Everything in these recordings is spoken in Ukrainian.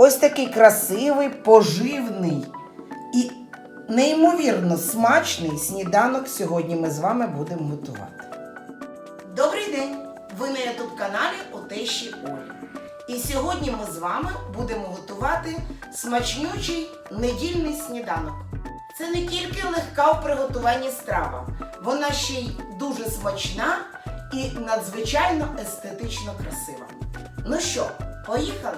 Ось такий красивий, поживний і неймовірно смачний сніданок сьогодні ми з вами будемо готувати. Добрий день! Ви на ютуб каналі у тещі Олі. І сьогодні ми з вами будемо готувати смачнючий недільний сніданок. Це не тільки легка у приготуванні страва, вона ще й дуже смачна і надзвичайно естетично красива. Ну що, поїхали?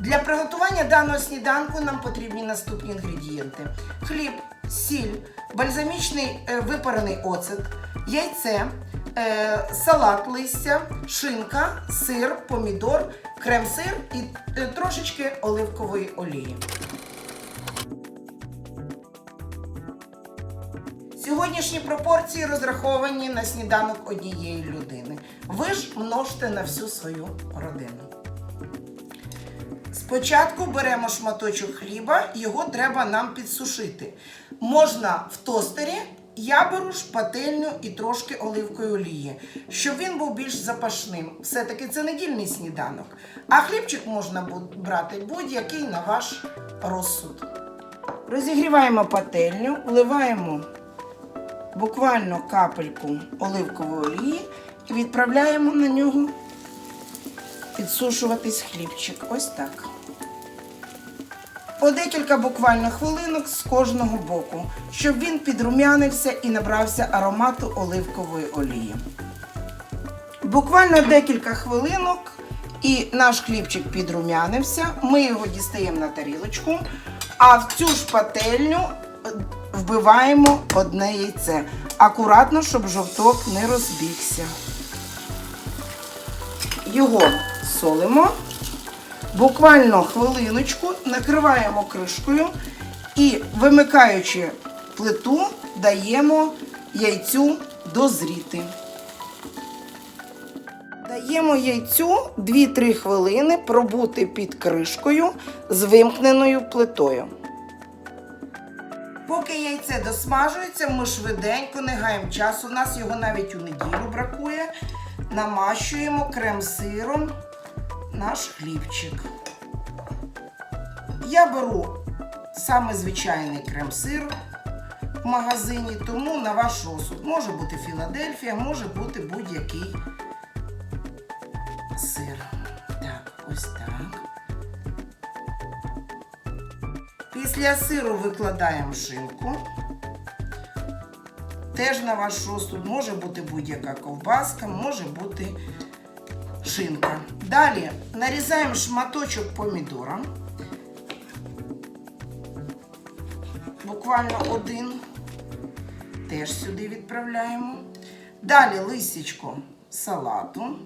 Для приготування даного сніданку нам потрібні наступні інгредієнти: хліб, сіль, бальзамічний е, випарений оцет, яйце, е, салат листя, шинка, сир, помідор, крем-сир і е, трошечки оливкової олії. Сьогоднішні пропорції розраховані на сніданок однієї людини. Ви ж множте на всю свою родину. Спочатку беремо шматочок хліба, його треба нам підсушити. Можна в тостері, я беру шпательню і трошки оливкової олії, щоб він був більш запашним. Все-таки це недільний сніданок. А хлібчик можна брати будь-який на ваш розсуд. Розігріваємо пательню, вливаємо буквально капельку оливкової олії і відправляємо на нього підсушуватись хлібчик. Ось так. По декілька буквально хвилинок з кожного боку, щоб він підрумянився і набрався аромату оливкової олії. Буквально декілька хвилинок і наш хлібчик підрумянився. Ми його дістаємо на тарілочку, а в цю ж пательню е, вбиваємо одне яйце. Акуратно, щоб жовток не розбігся. Його солимо. Буквально хвилиночку накриваємо кришкою і, вимикаючи плиту, даємо яйцю дозріти. Даємо яйцю 2-3 хвилини пробути під кришкою з вимкненою плитою. Поки яйце досмажується, ми швиденько не гаємо часу. У нас його навіть у неділю бракує. Намащуємо крем-сиром наш хлібчик. Я беру саме звичайний крем-сир в магазині, тому на ваш розсуд. Може бути Філадельфія, може бути будь-який сир. Так, ось так. Після сиру викладаємо шинку. Теж на ваш розсуд може бути будь-яка ковбаска, може бути шинка. Далі нарізаємо шматочок помідора. Буквально один. Теж сюди відправляємо. Далі листячко салату,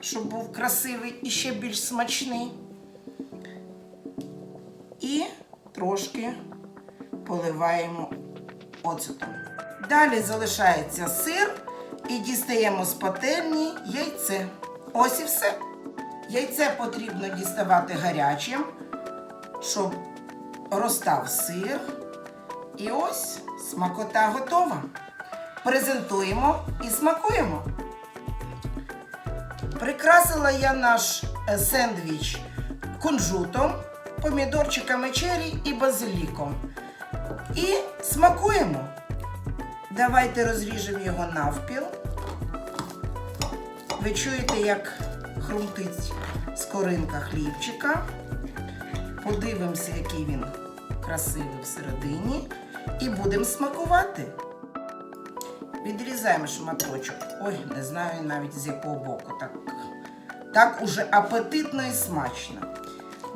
щоб був красивий і ще більш смачний. І трошки поливаємо оцетом. Далі залишається сир і дістаємо з пательні яйце. Ось і все. Яйце потрібно діставати гарячим, щоб розстав сир. І ось смакота готова. Презентуємо і смакуємо. Прикрасила я наш е, сендвіч кунжутом, помідорчиками чері і базиліком. І смакуємо. Давайте розріжемо його навпіл. Ви чуєте, як хрумтить скоринка хлібчика. Подивимося, який він красивий всередині. І будемо смакувати. Відрізаємо шматочок. Ой, не знаю навіть з якого боку. Так, так уже апетитно і смачно.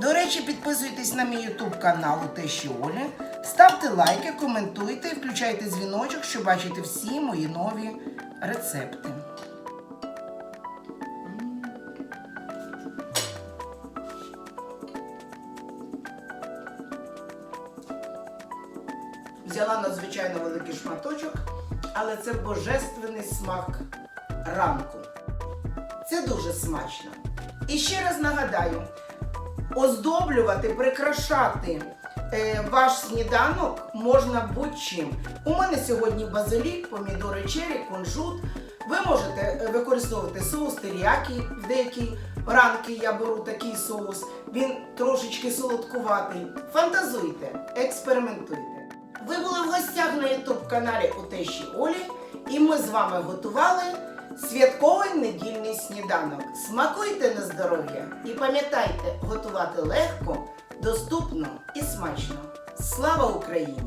До речі, підписуйтесь на мій YouTube канал у Тещі Олі. Ставте лайки, коментуйте і включайте дзвіночок, щоб бачити всі мої нові рецепти. Взяла надзвичайно великий шматочок, але це божественний смак ранку. Це дуже смачно. І ще раз нагадаю, оздоблювати, прикрашати ваш сніданок можна будь-чим. У мене сьогодні базилік, помідори чері, кунжут. Ви можете е, використовувати соус теріякі в деякі ранки. Я беру такий соус. Він трошечки солодкуватий. Фантазуйте, експериментуйте. Ви були в гостях на ютуб каналі у Тещі Олі, і ми з вами готували святковий недільний сніданок. Смакуйте на здоров'я і пам'ятайте, готувати легко, доступно і смачно. Слава Україні!